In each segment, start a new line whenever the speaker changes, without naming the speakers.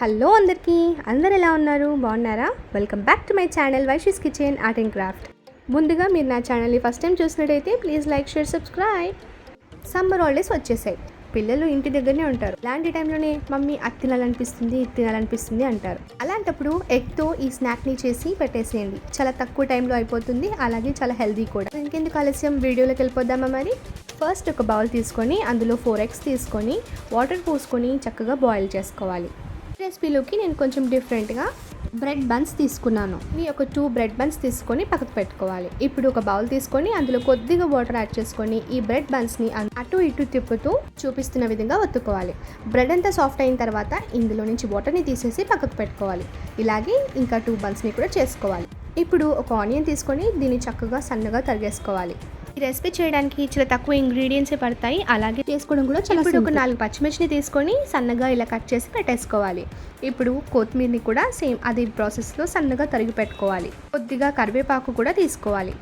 Hello అందరికీ. అందరు ఎలా ఉన్నారు? బాగున్నారా? Welcome back to my channel Vaishi's kitchen art and craft ముందుగా మీరు నా ఛానల్ని ఫస్ట్ టైం చూసినట్టయితే please like share subscribe summer holidays వచ్చేసాయి. పిల్లలు ఇంటి దగ్గరనే ఉంటారు. ఇలాంటి టైంలోనే మమ్మీ అది తినాలనిపిస్తుంది ఇది తినాలనిపిస్తుంది అంటారు. అలాంటప్పుడు ఎగ్తో ఈ స్నాక్ని చేసి పెట్టేసేయండి. చాలా తక్కువ టైంలో అయిపోతుంది. అలాగే చాలా హెల్దీ కూడా. ఇంకెందుకు ఆలస్యం? వీడియోలోకి వెళ్ళిపోద్దామా మరి? ఫస్ట్ ఒక బౌల్ తీసుకొని అందులో ఫోర్ ఎగ్స్ తీసుకొని వాటర్ పోసుకొని చక్కగా బాయిల్ చేసుకోవాలి. రెసిపీలోకి నేను కొంచెం డిఫరెంట్గా బ్రెడ్ బన్స్ తీసుకున్నాను. మీ ఒక టూ బ్రెడ్ బన్స్ తీసుకొని పక్కకు పెట్టుకోవాలి. ఇప్పుడు ఒక బౌల్ తీసుకొని అందులో కొద్దిగా వాటర్ యాడ్ చేసుకొని ఈ బ్రెడ్ బన్స్ని అటు ఇటు తిప్పుతూ చూపిస్తున్న విధంగా ఒత్తుకోవాలి. బ్రెడ్ అంతా సాఫ్ట్ అయిన తర్వాత ఇందులో నుంచి వాటర్ని తీసేసి పక్కకు పెట్టుకోవాలి. ఇలాగే ఇంకా టూ బన్స్ని కూడా చేసుకోవాలి. ఇప్పుడు ఒక ఆనియన్ తీసుకొని దీన్ని చక్కగా సన్నగా తరిగేసుకోవాలి. ఈ రెసిపీ చేయడానికి చాలా తక్కువ ఇంగ్రీడియంట్సే పడతాయి. అలాగే చేసుకోవడం కూడా చాలా ఇప్పుడు ఒక నాలుగు పచ్చిమిర్చిని తీసుకొని సన్నగా ఇలా కట్ చేసి పెట్టేసుకోవాలి. ఇప్పుడు కొత్తిమీరని కూడా సేమ్ అదే ప్రాసెస్లో సన్నగా తరిగి పెట్టుకోవాలి. కొద్దిగా కరివేపాకు కూడా తీసుకోవాలి.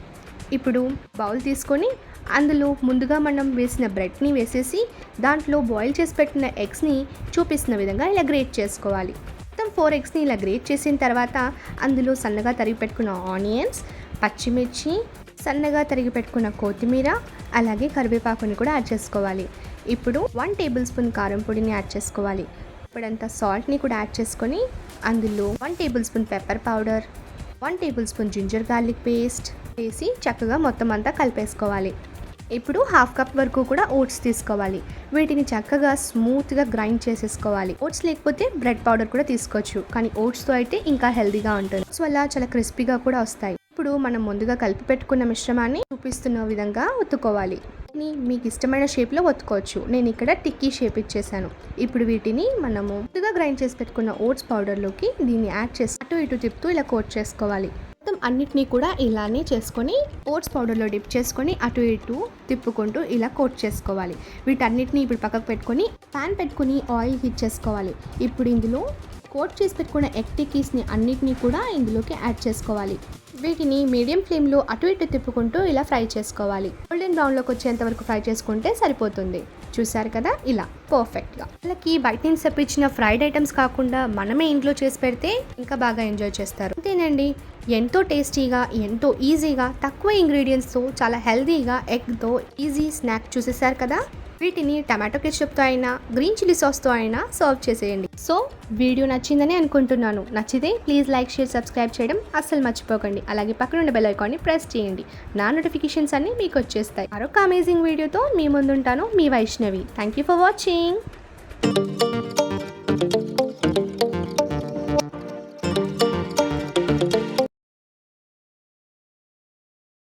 ఇప్పుడు బౌల్ తీసుకొని అందులో ముందుగా మనం వేసిన బ్రెడ్ని వేసేసి దాంట్లో బాయిల్ చేసి పెట్టిన ఎగ్స్ని చూపిస్తున్న విధంగా ఇలా గ్రేట్ చేసుకోవాలి. మొత్తం ఫోర్ ఎగ్స్ని ఇలా గ్రేట్ చేసిన తర్వాత అందులో సన్నగా తరిగి పెట్టుకున్న ఆనియన్స్ పచ్చిమిర్చి సన్నగా తరిగి పెట్టుకున్న కొత్తిమీర అలాగే కరివేపాకుని కూడా యాడ్ చేసుకోవాలి. ఇప్పుడు వన్ టేబుల్ స్పూన్ కారం పొడిని యాడ్ చేసుకోవాలి. ఇప్పుడంతా సాల్ట్ని కూడా యాడ్ చేసుకొని అందులో one tablespoon pepper powder one tablespoon ginger garlic paste వేసి చక్కగా మొత్తం అంతా కలిపేసుకోవాలి. ఇప్పుడు హాఫ్ కప్ వరకు కూడా ఓట్స్ తీసుకోవాలి. వీటిని చక్కగా స్మూత్గా గ్రైండ్ చేసేసుకోవాలి. ఓట్స్ లేకపోతే బ్రెడ్ పౌడర్ కూడా తీసుకోవచ్చు. కానీ ఓట్స్తో అయితే ఇంకా హెల్దీగా ఉంటుంది. సో అలా చాలా క్రిస్పీగా కూడా వస్తాయి. ఇప్పుడు మనం ముందుగా కలిపి పెట్టుకున్న మిశ్రమాన్ని చూపిస్తున్న విధంగా ఒత్తుకోవాలి. మీకు ఇష్టమైన షేప్లో ఒత్తుకోవచ్చు. నేను ఇక్కడ టిక్కీ షేప్ ఇచ్చేసాను. ఇప్పుడు వీటిని మనము ముందుగా గ్రైండ్ చేసి పెట్టుకున్న ఓట్స్ పౌడర్లోకి దీన్ని యాడ్ చేసి అటు ఇటు తిప్పుతూ ఇలా కోట్ చేసుకోవాలి. మొత్తం అన్నిటినీ కూడా ఇలానే చేసుకొని ఓట్స్ పౌడర్లో డిప్ చేసుకొని అటు ఇటు తిప్పుకుంటూ ఇలా కోట్ చేసుకోవాలి. వీటన్నిటిని ఇప్పుడు పక్కకు పెట్టుకొని ప్యాన్ పెట్టుకొని ఆయిల్ హీట్ చేసుకోవాలి. ఇప్పుడు ఇందులో కోట్ చేసి పెట్టుకున్న ఎగ్ టిక్కీస్ని అన్నిటినీ కూడా ఇందులోకి యాడ్ చేసుకోవాలి. వీటిని మీడియం ఫ్లేమ్లో అటు ఇటు తిప్పుకుంటూ ఇలా ఫ్రై చేసుకోవాలి. గోల్డెన్ బ్రౌన్లోకి వచ్చేంత వరకు ఫ్రై చేసుకుంటే సరిపోతుంది. చూసారు కదా? ఇలా పర్ఫెక్ట్గా వాళ్ళకి బయట నుంచి తెప్పించిన ఫ్రైడ్ ఐటమ్స్ కాకుండా మనమే ఇంట్లో చేసి పెడితే ఇంకా బాగా ఎంజాయ్ చేస్తారు. అంతేనండి. ఎంతో టేస్టీగా ఎంతో ఈజీగా తక్కువ ఇంగ్రీడియంట్స్తో చాలా హెల్దీగా ఎగ్తో ఈజీ స్నాక్ చూసేసారు కదా? వీటిని టమాటో కెచప్తో అయినా గ్రీన్ చిల్లీ సాస్తో అయినా సర్వ్ చేసేయండి. సో వీడియో నచ్చిందని అనుకుంటున్నాను. నచ్చితే ప్లీజ్ లైక్ షేర్ సబ్స్క్రైబ్ చేయడం అస్సలు మర్చిపోకండి. అలాగే పక్కన ఉన్న బెల్ ఐకాన్ని ప్రెస్ చేయండి. నా నోటిఫికేషన్స్ అన్నీ మీకు వచ్చేస్తాయి. మరొక అమేజింగ్ వీడియోతో మీ ముందుంటాను మీ Vaishnavi. Thank you for watching